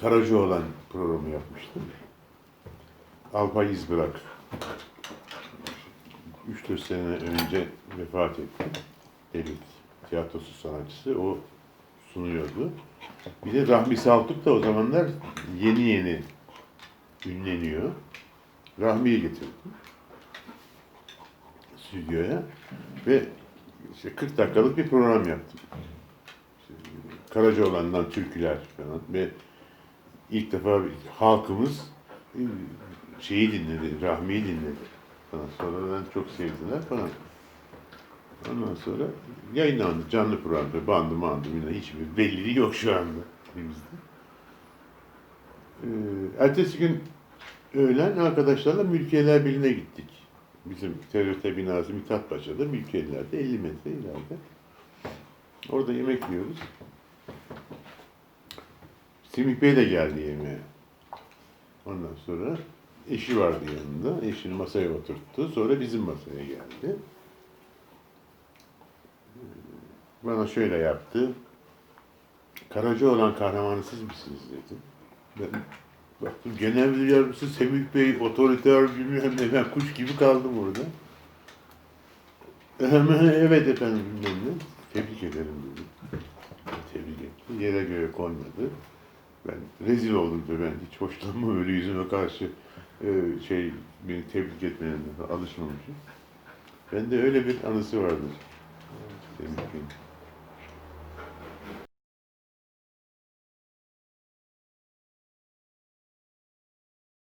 Karacaoğlan programı yapmıştım. Alpay İzbırak. 3-4 sene önce vefat etti. Devlet tiyatrosu sanatçısı. O sunuyordu. Bir de Rahmi Saltuk da o zamanlar yeni yeni ünleniyor. Rahmi'yi getirdim stüdyoya ve işte 40 dakikalık bir program yaptım. İşte Karacaoğlan'dan türküler falan ve ilk defa halkımız e, şeyi dinledi, Rahmi'yi dinledi. Falan. Sonradan çok sevdiler falan. Ondan sonra yayınlandı canlı programda. Bandı mandı yine hiçbir belliliği yok şu anda elimizde. Ee, ertesi gün öğlen arkadaşlarla Mülkiyeler Birliği'ne gittik. Bizim TRT binası Mithatpaşa'da, Mülkiyeliler'de 50 metre ileride. Orada yemek yiyoruz. Semih Bey de geldi yemeğe. Ondan sonra eşi vardı yanında. Eşini masaya oturttu. Sonra bizim masaya geldi. Bana şöyle yaptı. Karaca olan kahramanı siz misiniz dedi. Ben baktım genel müdür yardımcısı Semih Bey otoriter bilmem ne ben kuş gibi kaldım orada. Evet efendim bilmem. Tebrik ederim dedi. Tebrik etti. Yere göğe konmadı. Ben rezil oldum diyor. Ben hiç hoşlanmam öyle yüzüme karşı e, şey beni tebrik etmeye alışmamışım. Bende öyle bir anısı vardır. Semih Bey'in.